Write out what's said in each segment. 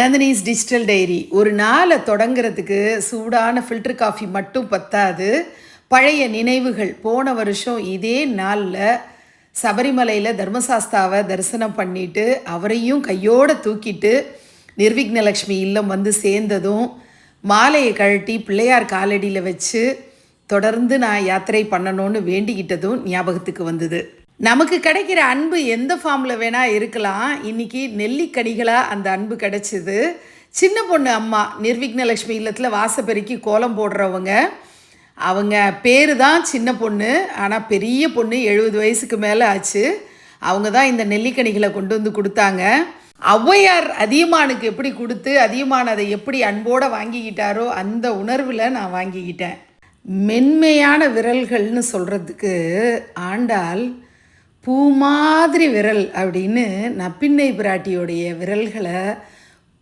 Nandini's digital diary ஒரு நாளை தொடங்குறதுக்கு சூடான ஃபில்டர் காஃபி மட்டும் பத்தாது. பழைய நினைவுகள். போன வருஷம் இதே நாளில் சபரிமலையில் தர்மசாஸ்தாவை தரிசனம் பண்ணிட்டு அவரையும் கையோடு தூக்கிட்டு நிர்விக்னலக்ஷ்மி இல்லம் வந்து சேர்ந்ததும் மாலையை கழட்டி பிள்ளையார் காலடியில் வச்சு தொடர்ந்து நான் யாத்திரை பண்ணணும்னு வேண்டிக்கிட்டதும் ஞாபகத்துக்கு வந்தது. நமக்கு கிடைக்கிற அன்பு எந்த ஃபார்மில் வேணால் இருக்கலாம். இன்றைக்கி நெல்லிக்கனிகளாக அந்த அன்பு கிடைச்சிது. சின்ன பொண்ணு அம்மா நிர்விக்னலக்ஷ்மி இல்லத்தில் வாசப்பெருக்கி கோலம் போடுறவங்க. அவங்க பேர் தான் சின்ன பொண்ணு. ஆனால் பெரிய பொண்ணு எழுபது வயசுக்கு மேலே ஆச்சு. அவங்க தான் இந்த நெல்லிக்கனிகளை கொண்டு வந்து கொடுத்தாங்க. ஔவையார் அதியமானுக்கு எப்படி கொடுத்து அதியமான் அதை எப்படி அன்போடு வாங்கிக்கிட்டாரோ அந்த உணர்வில் நான் வாங்கிக்கிட்டேன். மென்மையான விரல்கள்னு சொல்கிறதுக்கு ஆண்டாள் பூ மாதிரி விரல் அப்படின்னு நப்பிண்ணை பிராட்டியோடைய விரல்களை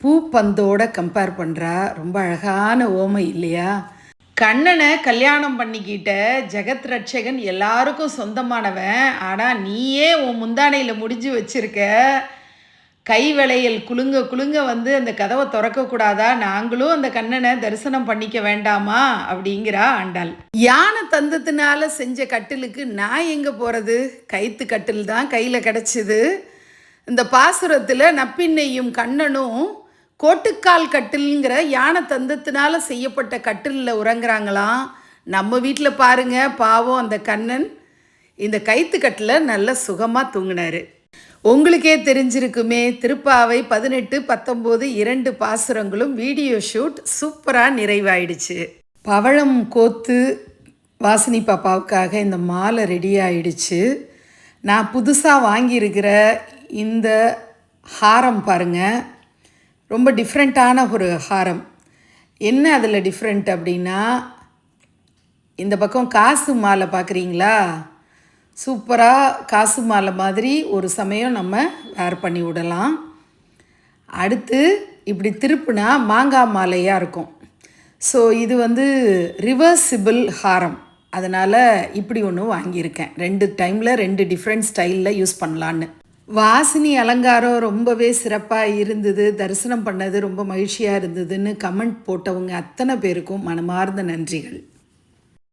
பூப்பந்தோட கம்பேர் பண்ணுறா ரொம்ப அழகான ஓமை இல்லையா? கண்ணனை கல்யாணம் பண்ணிக்கிட்ட ஜெகத் ரட்சகன் எல்லாருக்கும் சொந்தமானவன். ஆனால் நீயே உன் முந்தானையில் முடிஞ்சு வச்சிருக்க கை வளையல் குலுங்க குலுங்க வந்து அந்த கதவை திறக்கக்கூடாதா? நாங்களும் அந்த கண்ணனை தரிசனம் பண்ணிக்க வேண்டாமா? அப்படிங்கிறா ஆண்டாள். யானை தந்தத்தினால செஞ்ச கட்டிலுக்கு நான் எங்கே போகிறது கைத்து கட்டில் தான் கையில் கிடச்சிது. இந்த பாசுரத்தில் நப்பின்னையும் கண்ணனும் கோட்டுக்கால் கட்டில்ங்கிற யானை தந்தத்தினால செய்யப்பட்ட கட்டிலில் உறங்குறாங்களாம். நம்ம வீட்டில் பாருங்கள் பாவம் அந்த கண்ணன். இந்த கைத்து கட்டில் நல்ல சுகமாக தூங்கினாரு. உங்களுக்கே தெரிஞ்சிருக்குமே. திருப்பாவை பதினெட்டு பத்தொம்போது இரண்டு பாசுரங்களும் வீடியோ ஷூட் சூப்பராக நிறைவாயிடுச்சு. பவழம் கோத்து வாசினி பாப்பாவுக்காக இந்த மாலை ரெடி ஆயிடுச்சு நான் புதுசாக வாங்கியிருக்கிற இந்த ஹாரம் பாருங்கள் ரொம்ப டிஃப்ரெண்ட்டான ஒரு ஹாரம். என்ன அதில் டிஃப்ரெண்ட் அப்படின்னா இந்த பக்கம் காசு மாலை பார்க்குறீங்களா சூப்பராக காசு மாலை மாதிரி ஒரு சமயம் நம்ம வேர் பண்ணி விடலாம். அடுத்து இப்படி திருப்புனா மாங்காய் மாலையாக இருக்கும். ஸோ இது வந்து ரிவர்சிபிள் ஹாரம். அதனால் இப்படி ஒன்று வாங்கியிருக்கேன். ரெண்டு டைமில் ரெண்டு டிஃப்ரெண்ட் ஸ்டைலில் யூஸ் பண்ணலான்னு. வாசினி அலங்காரம் ரொம்பவே சிறப்பாக இருந்தது. தரிசனம் பண்ணது ரொம்ப மகிழ்ச்சியாக இருந்ததுன்னு கமெண்ட் போட்டவங்க அத்தனை பேருக்கும் மனமார்ந்த நன்றிகள்.